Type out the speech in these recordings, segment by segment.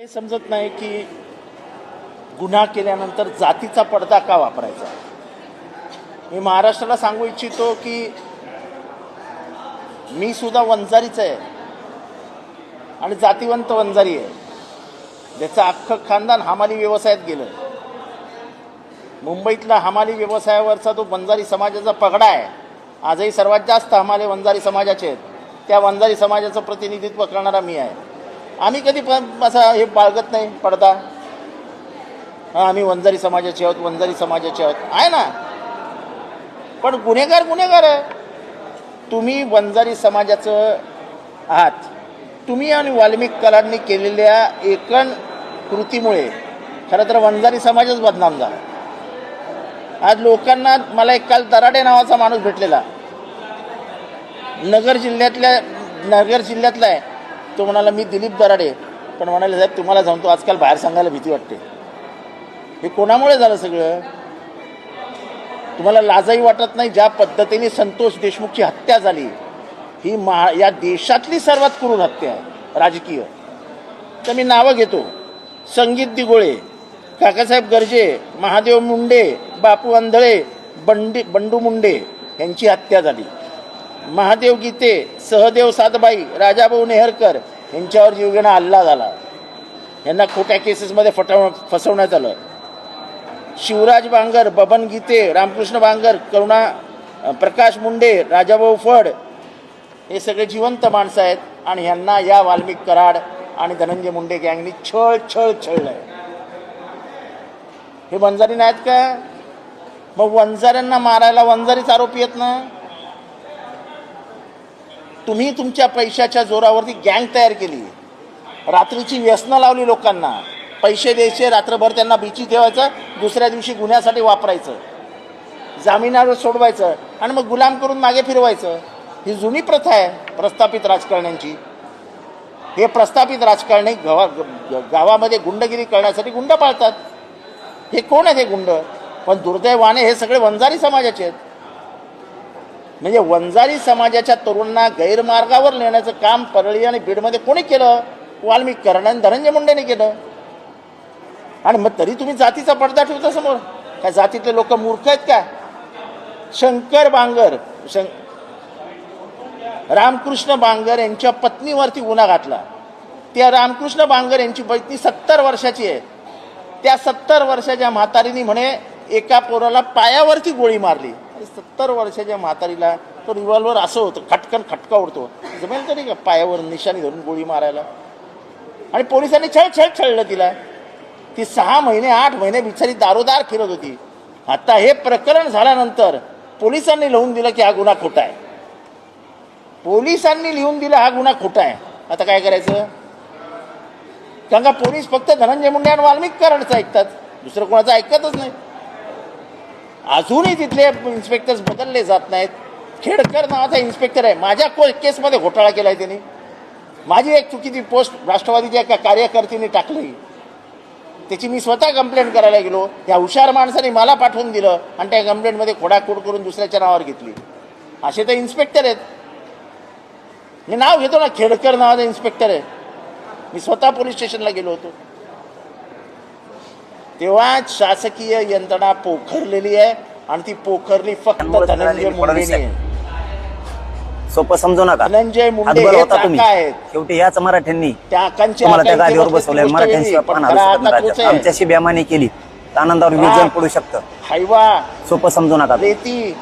हे समजत नाही की गुन्हा केल्यानंतर जातीचा पडदा का वापरायचा? मी महाराष्ट्राला सांगू इच्छितो की मी सुद्धा वंजारीच आहे. आणि जातीवंत वंजारी आहे. ज्याचं अख्खं खानदान हमाली व्यवसायात गेलं. मुंबईतला हमाली व्यवसायावरचा तो वंजारी समाजाचा पगडा आहे. आजही सर्वात जास्त हमाले वंजारी समाजाचे आहेत. त्या वंजारी समाजाचं प्रतिनिधित्व करणारा मी आहे. आम्ही कधी पण असा हे बाळगत नाही पडदा. आम्ही वंजारी समाजाचे आहोत वंजारी समाजाचे आहोत. आहे ना? पण गुन्हेगार गुन्हेगार आहे. तुम्ही वंजारी समाजाचं आहात. तुम्ही आणि वाल्मिक कलांनी केलेल्या एकण कृतीमुळे खरं तर वंजारी समाजच बदनाम झाला. आज लोकांना मला एक काल दराडे नावाचा माणूस भेटलेला. नगर जिल्ह्यातल्या नगर जिल्ह्यातला आहे. तो म्हणाला मी दिलीप दराडे. पण म्हणाले साहेब तुम्हाला सांगतो आजकाल बाहेर सांगायला भीती वाटते. हे कोणामुळे झालं सगळं? तुम्हाला लाजही वाटत नाही? ज्या पद्धतीने संतोष देशमुखची हत्या झाली ही महा या देशातली सर्वात क्रूर हत्या आहे. राजकीय. तर मी नावं घेतो. संगीत दिगोळे काकासाहेब गर्जे महादेव मुंडे बापू आंधळे बंडी बंडू मुंडे यांची हत्या झाली. महादेव गीते सहदेव सातबाई राजाभाऊ नेहरकर यांच्यावर जीवघेणा हल्ला झाला. यांना खोट्या केसेसमध्ये फटव फसवण्यात आलं. शिवराज बांगर बबन गीते रामकृष्ण बांगर करुणा प्रकाश मुंडे राजाभाऊ फड हे सगळे जिवंत माणसं आहेत आणि ह्यांना या वाल्मिक कराड आणि धनंजय मुंडे गँगनी छळ छळ छळलं आहे हे वंजारी नाहीत का? मग वंजाऱ्यांना मारायला वंजारीच आरोपी आहेत ना? तुम्ही तुमच्या पैशाच्या जोरावरती गँग तयार केली. रात्रीची व्यसनं लावली लोकांना. पैसे द्यायचे रात्रभर त्यांना बिची ठेवायचं दुसऱ्या दिवशी गुन्ह्यासाठी वापरायचं. जामिनावर सोडवायचं आणि मग गुलाम करून मागे फिरवायचं. ही जुनी प्रथा आहे प्रस्थापित राजकारण्यांची. हे प्रस्थापित राजकारणी गावा ग- गावामध्ये गुंडगिरी करण्यासाठी गुंड पाळतात. हे कोण आहेत हे गुंड? पण दुर्दैवाने हे सगळे वंजारी समाजाचे आहेत. म्हणजे वंजारी समाजाच्या तरुणांना गैरमार्गावर नेण्याचं काम परळी आणि बीडमध्ये कोणी केलं? वाल्मिक करण धनंजय मुंडेने केलं. आणि मग तरी तुम्ही जातीचा पडदा ठेवता समोर. काय जातीतले लोक मूर्ख आहेत का? शंकर बांगर शं रामकृष्ण बांगर यांच्या पत्नीवरती गुन्हा घातला. त्या रामकृष्ण बांगर यांची पत्नी सत्तर वर्षाची आहे. त्या सत्तर वर्षाच्या म्हातारीने म्हणे एका पोराला पायावरती गोळी मारली. सत्तर वर्षाच्या म्हातारीला तो रिव्हॉल्वर असं होतं खटकन खटका उडतो. जमेल तरी का पायावर निशाणी धरून गोळी मारायला? आणि पोलिसांनी छळ छळ छळलं तिला. ती सहा महिने आठ महिने बिचारी दारोदार फिरत होती. आता हे प्रकरण झाल्यानंतर पोलिसांनी लिहून दिलं की हा गुन्हा खोटा आहे. पोलिसांनी लिहून दिला हा गुन्हा खोटा आहे. आता काय करायचं? कारण का पोलीस फक्त धनंजय मुंडे आणि वाल्मिक कराडचं ऐकतात. दुसरं कोणाचं ऐकतच नाही. अजूनही तिथले इन्स्पेक्टर्स बदलले जात नाहीत. खेडकर नावाचा इन्स्पेक्टर आहे. माझ्या को केसमध्ये घोटाळा केला आहे त्यांनी. माझी एक चुकीची पोस्ट राष्ट्रवादीच्या एका कार्यकर्त्यांनी टाकली. त्याची मी स्वतः कंप्लेंट करायला गेलो. त्या हुशार माणसाने मला पाठवून दिलं आणि त्या कंप्लेंटमध्ये खोडाखोड करून दुसऱ्याच्या नावावर घेतली. असे तर इन्स्पेक्टर आहेत. मी नाव घेतो ना खेडकर नावाचा इन्स्पेक्टर आहे. मी स्वतः पोलीस स्टेशनला गेलो होतो. तेव्हा शासकीय यंत्रणा पोखरलेली आहे आणि ती पोखरली फक्त धनंजय मुंडेनी. आहे सोपं समजू नका. धनंजय मुंडे आहेत. शेवटी ह्याच मराठ्यांनी त्या गादीवर बसवलंय. आहे. आमच्याशी बेमानी केली. आनंदावर विजन पडू शकतं. हायवा. सोपं समजू नका रेती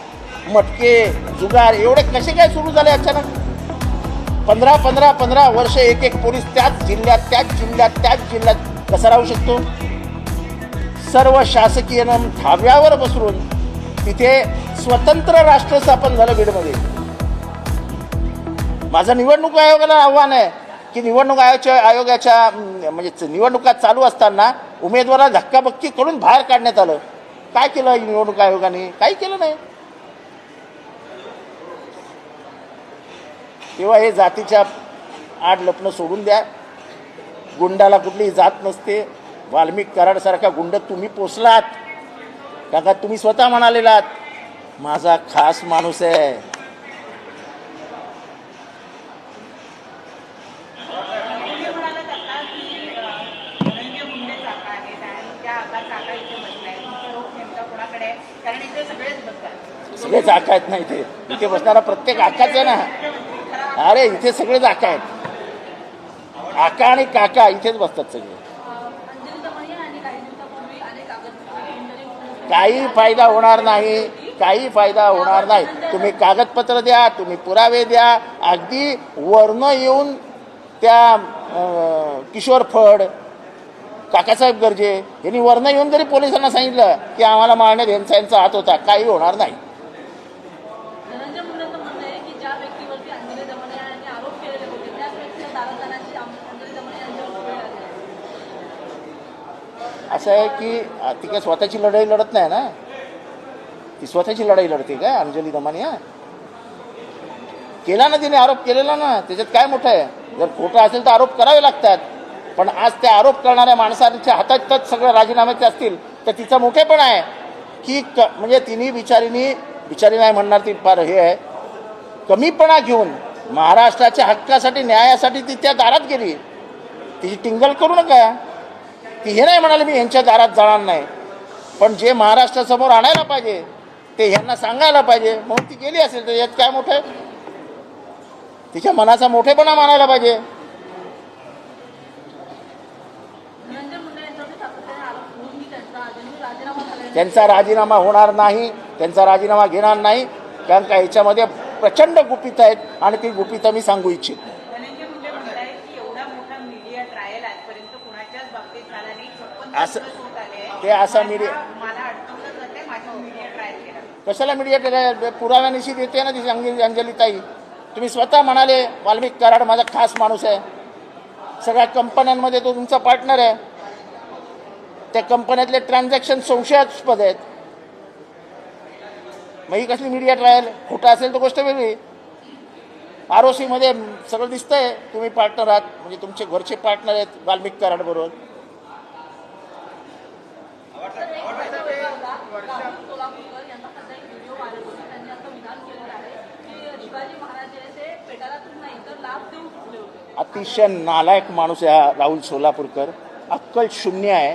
मटके जुगार एवढे कसे काय सुरू झाले अचानक? पंधरा पंधरा पंधरा वर्ष एक एक पोलीस त्याच जिल्ह्यात त्याच जिल्ह्यात त्याच जिल्ह्यात. कसा राहू शकतो? सर्व शासकीय नियम धाब्यावर बसवून तिथे स्वतंत्र राष्ट्र स्थापन झालं बीडमध्ये. माझं निवडणूक आयोगाला आव्हान आहे की निवडणूक आयोगाच्या आयोगाच्या म्हणजे निवडणुका चालू असताना उमेदवाराला धक्काबक्की करून बाहेर काढण्यात आलं. काय केलं निवडणूक आयोगाने? काही केलं नाही. तेव्हा हे जातीच्या आड लपणं सोडून द्या. गुंडाला कुठलीही जात नसते. वाल्मिक कराडसारखा गुंड तुम्ही पोचलात कारण का तुम्ही स्वतः म्हणालेलात माझा खास माणूस आहे. सगळेच आका आहेत ना इथे? इथे बसणारा प्रत्येक आकाच आहे ना? अरे इथे सगळेच आका आहेत. आका आणि काका इथेच बसतात सगळे अंजली दमणे आणि काही दिवसापूर्वी अनेक कागदपत्र इंटरव्ह्यू होऊन काही फायदा होणार नाही काही फायदा होणार नाही. तुम्ही कागदपत्र द्या तुम्ही पुरावे द्या. अगदी वर्ण येऊन त्या किशोर फड काकासाहेब गर्जे यांनी वर्ण येऊन जरी पोलिसांना सांगितलं की आम्हाला मारण्यात यांचा यांचा हात होता काही होणार नाही धनंजय मुंडेंचं म्हणणं आहे की ज्या व्यक्तीवरती अंजली दमणे यांनी आरोप केलेले होते त्याच व्यक्तीला दारात जाण्याची आम- अंजली दमणे यांच्यावर वेळ आली आहे. असं आहे की ती काय स्वतःची लढाई लढत नाही ना? ती स्वतःची लढाई लढते काय अंजली दमानिया केला ना तिने आरोप केलेला ना त्याच्यात काय मोठं आहे? जर खोटं असेल तर आरोप करावे लागतात. पण आज त्या आरोप करणाऱ्या माणसाच्या हातात सगळं राजीनाम्याचे असतील तर तिचा मोठेपण आहे. की क म्हणजे तिन्ही बिचारीनी बिचारी नाही म्हणणार ती फार हे आहे कमीपणा घेऊन महाराष्ट्राच्या हक्कासाठी न्यायासाठी ती त्या दारात गेली. तिची टिंगल करू नका. ती हे नाही म्हणाले मी यांच्या दारात जाणार नाही. पण जे महाराष्ट्रासमोर आणायला पाहिजे ते ह्यांना सांगायला पाहिजे. म्हणून ती गेली असेल तर यात काय मोठं आहे? तिच्या मनाचा मोठेपणा मानायला पाहिजे. धनंजय मुंडे यांच्यावरती सातत्याने आरोप होऊन मी त्यांचा अजूनही राजीनामा झालेला त्यांचा राजीनामा होणार नाही. त्यांचा राजीनामा घेणार नाही. कारण का याच्यामध्ये प्रचंड गुपित आहेत आणि ती गुपितं मी सांगू इच्छित नाही धनंजय मुंडे म्हणताय की एवढा मोठा मीडिया ट्रायल आजपर्यंत कुणाच्याच बाबतीत झाला नाही छप्पन असं- ते असं मीडिया कशाला मीडिया केलं पुराव्यानिशी देते ना ती अंजली अंजलीताई? तुम्ही स्वतः म्हणाले वाल्मिक कराड माझा खास माणूस आहे. सगळ्या कंपन्यांमध्ये तो तुमचा पार्टनर आहे. त्या कंपन्यातले ट्रान्झॅक्शन संशयास्पद आहेत. मग ही कसली मीडिया ट्रायल खोटं असेल तर गोष्ट वेगळी. आर ओ सीमध्ये सगळं दिसतंय. तुम्ही पार्टनर आहात. म्हणजे तुमचे घरचे पार्टनर आहेत वाल्मिक कराड बरोबर राहुल सोलापूरकर यांचा सध्या एक व्हिडिओ व्हायरल होता त्यांनी असं विधान केलेलं आहे की शिवाजी महाराज जे आहे ते पेटाला तून नाही तर लाभ देऊन सुटले होते अतिशय नालायक माणूस आहे हा राहुल सोलापूरकर. अक्कल शून्य आहे.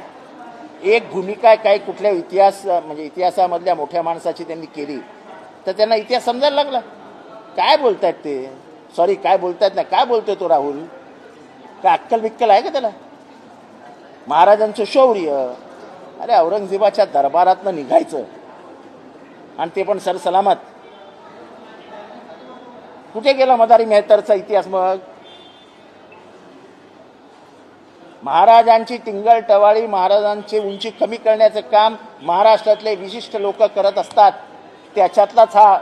एक भूमिका काय कुठल्या इतिहास म्हणजे इतिहासामधल्या मोठ्या माणसाची त्यांनी केली तर त्यांना इतिहास समजायला लागला. काय बोलतायत ते? सॉरी काय बोलतायत ना काय बोलतोय तो राहुल? काय अक्कल बिक्कल आहे का त्याला? महाराजांचं शौर्य. अरे औरंगजेबाच्या दरबारातनं निघायचं. आणि ते पण सरसलामत. कुठे गेला मदारी मेहतरचा इतिहास मग? महाराजांची टिंगल टवाळी महाराजांची उंची कमी करण्याचं काम महाराष्ट्रातले विशिष्ट लोक करत असतात. त्याच्यातलाच हा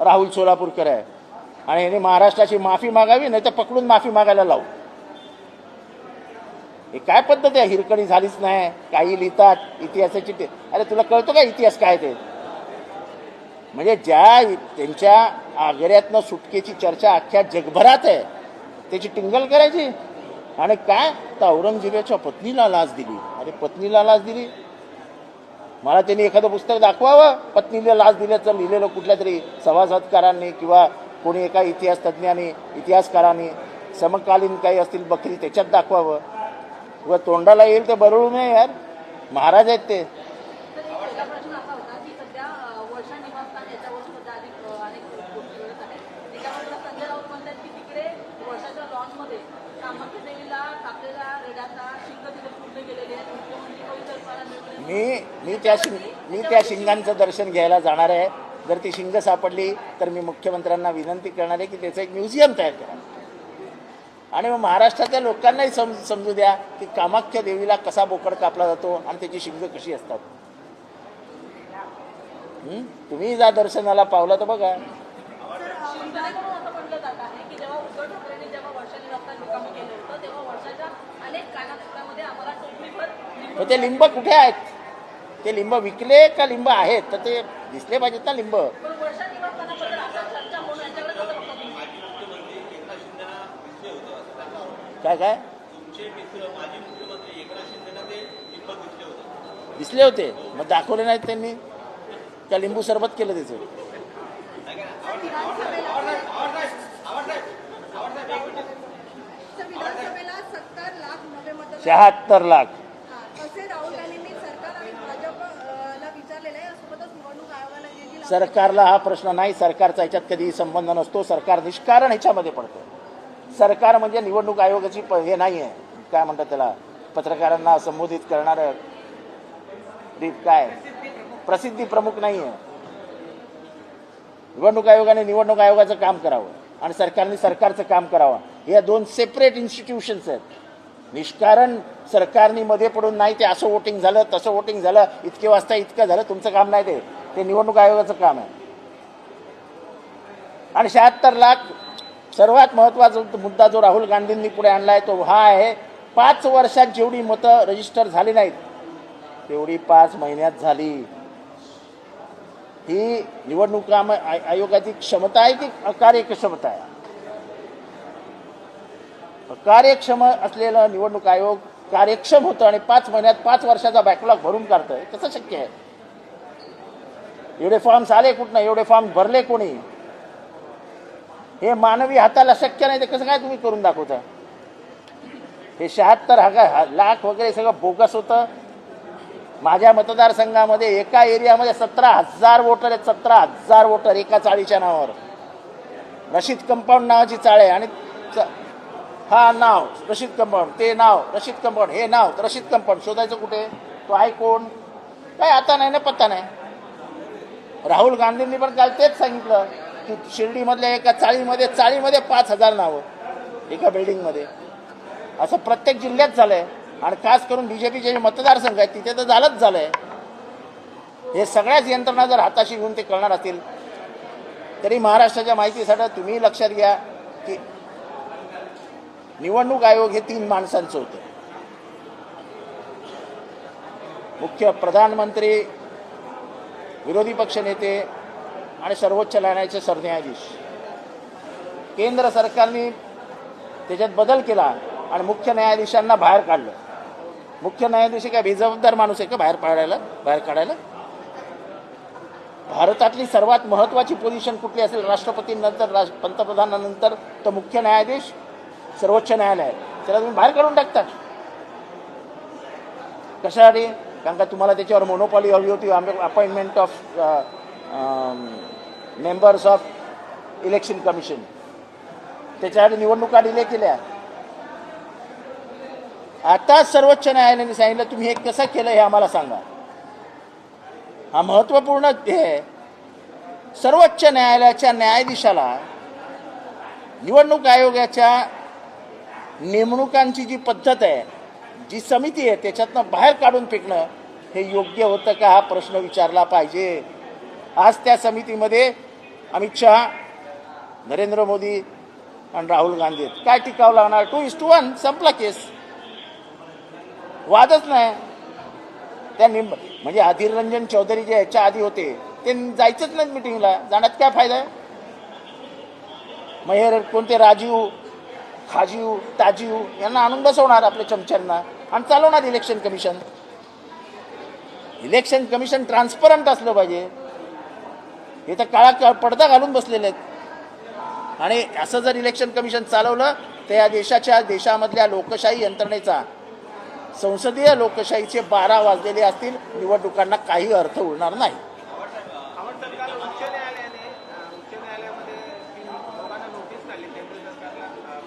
राहुल सोलापूरकर आहे. आणि याने महाराष्ट्राची माफी मागावी नाही तर पकडून माफी मागायला लावू. हे काय पद्धत आहे? हिरकणी झालीच नाही. काही लिहितात इतिहासाची ते अरे तुला कळतो का इतिहास काय ते? म्हणजे ज्या त्यांच्या आग्र्यातनं सुटकेची चर्चा अख्ख्या जगभरात आहे त्याची टिंगल करायची? आणि काय? तर औरंगजेबाच्या पत्नीला लाच दिली. अरे पत्नीला लाच दिली? मला त्यांनी एखादं पुस्तक दाखवावं. पत्नीला लाच दिल्याचं लिहिलेलं कुठल्या तरी सभासदकारांनी किंवा कोणी एका इतिहास तज्ज्ञांनी इतिहासकारांनी समकालीन काही असतील बकरी त्याच्यात दाखवावं. व तोंडाला येईल ते बरळू नये यार. महाराज आहेत ते तर एक पहिला प्रश्न असा होता की सध्या अं, वर्षा निवासस्थान याच्यावर सध्या अनेक अं, अनेक गोष्टी घडत आहेत त्याच्यामध्ये संजय राऊत म्हणतात की तिकडे वर्षाच्या लॉन्चमध्ये कामाख्या देवीला टाकलेल्या रेड्याचा शिंग तिथे पूर्ण गेलेले आहेत मुख्यमंत्री परिसरपाला मिळवले मी मी त्या शिंग मी त्या शिंगांचं दर्शन घ्यायला जाणार आहे. जर ती शिंग सापडली तर मी मुख्यमंत्र्यांना विनंती करणार आहे की त्याचं एक म्युझियम तयार करा. आणि मग महाराष्ट्रातल्या लोकांनाही सम समजू द्या की कामाख्या देवीला कसा बोकड कापला जातो आणि त्याची शिंग कशी असतात? तुम्ही जा दर्शनाला पावला तर बघा. ते लिंब कुठे आहेत? ते लिंब विकले का लिंब आहेत? तर ते दिसले पाहिजेत ना लिंब? काय काय? दिसले होते. मग दाखवले नाहीत त्यांनी. का लिंबू सरबत केलं त्याचं? शहात्तर लाख असे राहुल गांधी सरकारला हा प्रश्न नाही सरकारचा ह्याच्यात कधीही संबंध नसतो सरकार निष्कारण ह्याच्यामध्ये पडतं सरकार म्हणजे निवडणूक आयोगाची प हे नाही आहे काय म्हणतात त्याला? पत्रकारांना संबोधित करणारं काय? प्रसिद्धी प्रमुख नाही आहे निवडणूक आयोगाने निवडणूक आयोगाचं काम करावं आणि सरकारने सरकारचं काम करावं. या दोन सेपरेट इन्स्टिट्यूशन्स आहेत. निष्कारण सरकारनी मध्ये पडून नाही ते असं वोटिंग झालं तसं वोटिंग झालं इतके वाजता इतकं झालं तुमचं काम नाही ते. ते निवडणूक आयोगाचं काम आहे. आणि शहात्तर लाख सर्वात महत्त्वाचा मुद्दा जो राहुल गांधींनी पुढे आणलाय तो हा आहे पाच वर्षात जेवढी मतं रजिस्टर झाली नाहीत तेवढी पाच महिन्यात झाली. ही निवडणूक आय- आयोगाची क्षमता आहे की अकार्यक्षमता आहे? कार्यक्षम असलेलं निवडणूक आयोग कार्यक्षम होतं आणि पाच महिन्यात पाच वर्षाचा बॅकलॉग भरून काढतंय. कसं शक्य आहे. एवढे फॉर्म्स आले कुठनं? एवढे फॉर्म भरले कोणी? हे मानवी हाताला शक्य नाही ते कसं काय तुम्ही करून दाखवता? हे शहात्तर हजार लाख वगैरे सगळं बोगस होतं. माझ्या मतदारसंघामध्ये एका एरियामध्ये सतरा हजार वोटर आहेत सतरा हजार वोटर एका चाळीच्या नावावर. रशीद कंपाऊंड नावाची चाळ आहे आणि हा नाव रशीद कंपाऊंड ते नाव रशीद कंपाऊंड हे नाव रशीद कंपाऊंड शोधायचं कुठे? तो आहे कोण? काय आता नाही ना पत्ता नाही. राहुल गांधींनी पण काल तेच सांगितलं की शिर्डीमधल्या एका चाळीमध्ये चाळीमध्ये पाच हजार नावं एका बिल्डिंगमध्ये. असं प्रत्येक जिल्ह्यात झालं आहे आणि खास करून बीजेपीचे जे मतदारसंघ आहेत तिथे तर झालंच झालं आहे हे सगळ्याच यंत्रणा जर हाताशी घेऊन ते करणार असतील तरी महाराष्ट्राच्या माहितीसाठी तुम्ही लक्षात घ्या की निवडणूक आयोग हे तीन माणसांचं होतं. मुख्य प्रधानमंत्री विरोधी पक्षनेते आणि सर्वोच्च न्यायालयाचे सरन्यायाधीश. केंद्र सरकारने त्याच्यात बदल केला आणि मुख्य न्यायाधीशांना बाहेर काढलं. मुख्य न्यायाधीश काय बेजबाबदार माणूस आहे का बाहेर पाडायला? बाहेर काढायला? भारतातली सर्वात महत्वाची पोझिशन कुठली असेल? राष्ट्रपतीनंतर राज पंतप्रधानानंतर तर मुख्य न्यायाधीश सर्वोच्च न्यायालय. त्याला तुम्ही बाहेर काढून टाकता. कशासाठी? कारण का तुम्हाला त्याच्यावर मोनोपॉली हवी होती. Appointment of members of election commission त्याच्यासाठी निवडणुका डिले केल्या. आता सर्वोच्च न्यायालयाने सांगितलं तुम्ही हे कसं केलं हे आम्हाला सांगा. हा महत्त्वपूर्ण हे सर्वोच्च न्यायालयाच्या न्यायाधीशाला निवडणूक आयोगाच्या नेमणुकांची जी पद्धत आहे जी समिती आहे त्याच्यातनं बाहेर काढून फेकणं हे योग्य होतं का हा प्रश्न विचारला पाहिजे? आज त्या समितीमध्ये अमित शहा नरेंद्र मोदी आणि राहुल गांधी काय टिकावं लागणार टू इज टू वन संपला केस. वादच नाही. त्या निम म्हणजे अधीर रंजन चौधरी जे याच्या आधी होते ते जायचंच नाही मिटिंगला जाण्यात काय फायदा आहे? मग हे कोणते राजीव खाजीव ताजीव यांना आणून बसवणार आपल्या चमच्यांना. आणि चालवणार election commission election commission transparent असलं पाहिजे. हे तर काळा का- पडदा घालून बसलेले आहेत. आणि असं जर इलेक्शन कमिशन चालवलं तर या देशाच्या देशामधल्या लोकशाही यंत्रणेचा संसदीय लोकशाहीचे बारा वाजलेले असतील निवडणुकांना काही अर्थ उरणार नाही आवड सरकार उच्च न्यायालयाने अ, उच्च न्यायालयामध्ये तीन लोकांना नोटीस काढली केंद्र सरकारला अ,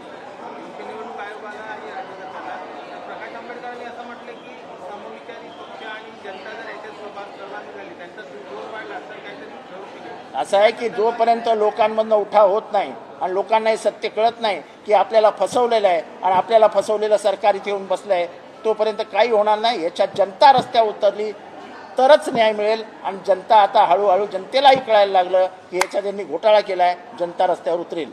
मुख्य निवडणूक आयोगाला आणि राज्य सरकारला तर प्रकाश आंबेडकरांनी असं म्हटलं की समविचारी पक्ष आणि जनता जर याच्यात सहभाग सहभागी झाली त्यांचा जोर वाढला तर काहीतरी ठरू शकेल असं आहे की जोपर्यंत लोकांमधनं उठाव होत नाही आणि लोकांना हे सत्य कळत नाही की आपल्याला फसवलेलं आहे आणि आपल्याला फसवलेलं सरकार इथे येऊन बसलं आहे तोपर्यंत काही होणार नाही. याच्यात जनता रस्त्यावर उतरली तरच न्याय मिळेल आणि जनता आता हळूहळू जनतेलाही कळायला लागलं की याच्यात यांनी घोटाळा केला आहे जनता रस्त्यावर उतरेल.